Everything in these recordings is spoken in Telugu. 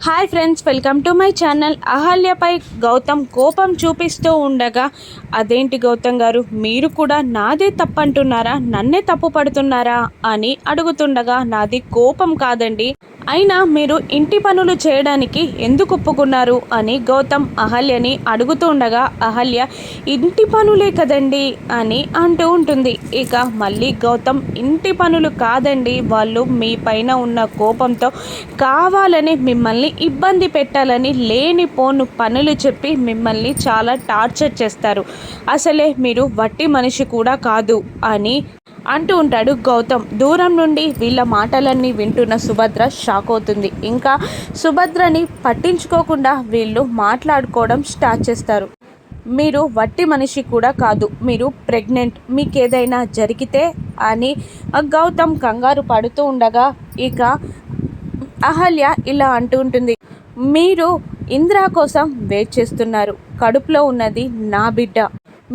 Hi friends welcome to my channel. అహల్యపై Gautam కోపం చూపిస్తూ ఉండగా అదేంటి గౌతమ్ గారు? మీరు కూడా నాదే తప్పంటున్నారా? నన్నే తప్పు పడుతున్నారా? అని అడుగుతుండగా నాది కోపం కాదండి. అయినా మీరు ఇంటి పనులు చేయడానికి ఎందుకు ఒప్పుకున్నారు? అని గౌతమ్ అహల్యని అడుగుతూ ఉండగా అహల్య ఇంటి పనులే కదండి? అని అంటూ ఉంటుంది. ఇక మళ్ళీ గౌతమ్ ఇంటి పనులు కాదండి. వాళ్ళు మీ పైన ఉన్న కోపంతో కావాలని మిమ్మల్ని ఇబ్బంది పెట్టాలని లేనిపోను పనులు చెప్పి మిమ్మల్ని చాలా టార్చర్ చేస్తారు. అసలే మీరు వట్టి మనిషి కూడా కాదు అని అంటూ ఉంటాడు గౌతమ్. దూరం నుండి వీళ్ళ మాటలన్నీ వింటున్న సుభద్ర షాక్ అవుతుంది. ఇంకా సుభద్రని పట్టించుకోకుండా వీళ్ళు మాట్లాడుకోవడం స్టార్ట్ చేస్తారు. మీరు వట్టి మనిషి కూడా కాదు మీరు ప్రెగ్నెంట్ మీకు ఏదైనా జరిగితే అని గౌతమ్ కంగారు పడుతూ ఉండగా ఇక అహల్య ఇలా అంటూ ఉంటుంది. మీరు ఇంద్రా కోసం వెయిట్ చేస్తున్నారు. కడుపులో ఉన్నది నా బిడ్డ.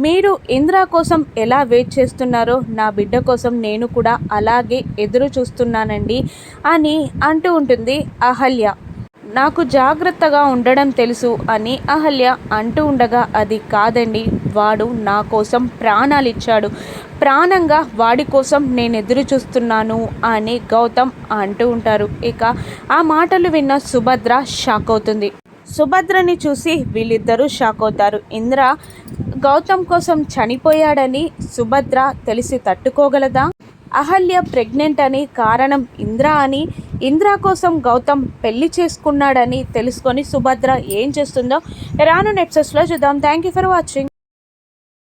మీరు ఇంద్రా కోసం ఎలా వెయిట్ చేస్తున్నారో నా బిడ్డ కోసం నేను కూడా అలాగే ఎదురు చూస్తున్నానండి అని అంటూ ఉంటుంది అహల్య. నాకు జాగ్రత్తగా ఉండడం తెలుసు అని అహల్య అంటూ ఉండగా అది కాదండి. వాడు నా కోసం ప్రాణాలు ఇచ్చాడు ప్రాణంగా వాడి కోసం నేను ఎదురు చూస్తున్నాను అని గౌతమ్ అంటూ ఉంటారు. ఇక ఆ మాటలు విన్న సుభద్ర షాక్ అవుతుంది. సుభద్రని చూసి వీళ్ళిద్దరూ షాక్ అవుతారు. ఇంద్ర గౌతమ్ కోసం చనిపోయాడని సుభద్ర తెలిసి తట్టుకోగలదా? అహల్య ప్రెగ్నెంట్ అని కారణం ఇంద్ర అని ఇంద్ర కోసం గౌతమ్ పెళ్ళి చేసుకున్నాడని తెలుసుకొని సుభద్ర ఏం చేస్తుందో రాను నెప్సెస్లో చూద్దాం. Thank you for watching